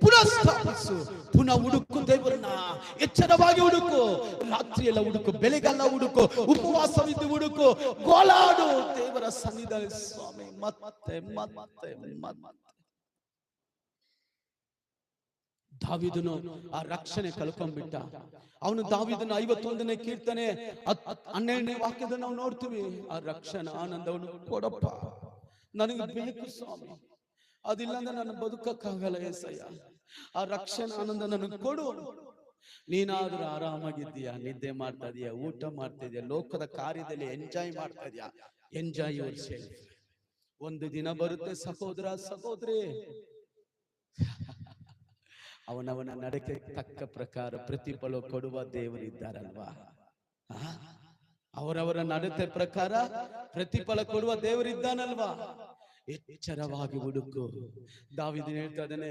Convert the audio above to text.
ಪುನಃ ಸ್ಥಾಪಿಸು. ಪುನಃ ಹುಡುಕು ದೇವರನ್ನ. ಎಚ್ಚರವಾಗಿ ಹುಡುಕು. ರಾತ್ರಿ ಎಲ್ಲ ಹುಡುಕು ಬೆಳಗ್ಗೆಲ್ಲ ಹುಡುಕು ಉಪವಾಸವಿದ್ದು ಹುಡುಕು. ಕೋಲಾಡು ದೇವರ ಸನ್ನಿಧಾನ ಸ್ವಾಮಿ. ಮತ್ತೆ ಮತ್ತೆ ಮತ್ತೆ. ದಾವಿದನು ಆ ರಕ್ಷಣೆ ಕಳ್ಕೊಂಡ್ಬಿಟ್ಟ. ಅವನು ದಾವಿದನ ಐವತ್ತೊಂದನೇ ಕೀರ್ತನೆ ಹನ್ನೆರಡನೇ ವಾಕ್ಯದ ನಾವು ನೋಡ್ತೀವಿ. ಆ ರಕ್ಷಣಾ ಆನಂದವನ್ನು ಕೊಡಪ್ಪ. ನನಗೆ ಬೇಕು ಸ್ವಾಮಿ. ಅದಿಲ್ಲ ಅಂದ್ರೆ ನಾನು ಬದುಕಕ್ಕಾಗಲ್ಲ ಏಸಯ್ಯ. ಆ ರಕ್ಷಣ ಆನಂದ ನನಗೆ ಕೊಡು. ನೀನಾದ್ರೂ ಆರಾಮಾಗಿದ್ದೀಯಾ? ನಿದ್ದೆ ಮಾಡ್ತಾ ಇದೀಯಾ? ಊಟ ಮಾಡ್ತಾ ಇದೀಯಾ? ಲೋಕದ ಕಾರ್ಯದಲ್ಲಿ ಎಂಜಾಯ್ ಮಾಡ್ತಾ ಇದೀಯಾ? ಎಂಜಾಯ್ ಒಂದು ದಿನ ಬರುತ್ತೆ ಸಹೋದರ, ಸಹೋದರಿ. ಅವನವನ ನಡಕೆ ತಕ್ಕ ಪ್ರಕಾರ ಪ್ರತಿಫಲ ಕೊಡುವ ದೇವರಿದ್ದಾರಲ್ವಾ? ಅವರವರ ನಡತೆ ಪ್ರಕಾರ ಪ್ರತಿಫಲ ಕೊಡುವ ದೇವರಿದ್ದಾನಲ್ವಾ ಎಚ್ಚರವಾಗಿ ಹುಡುಕು ದಾವಿದನ್ ಹೇಳ್ತಾ ಇದ್ದಾನೆ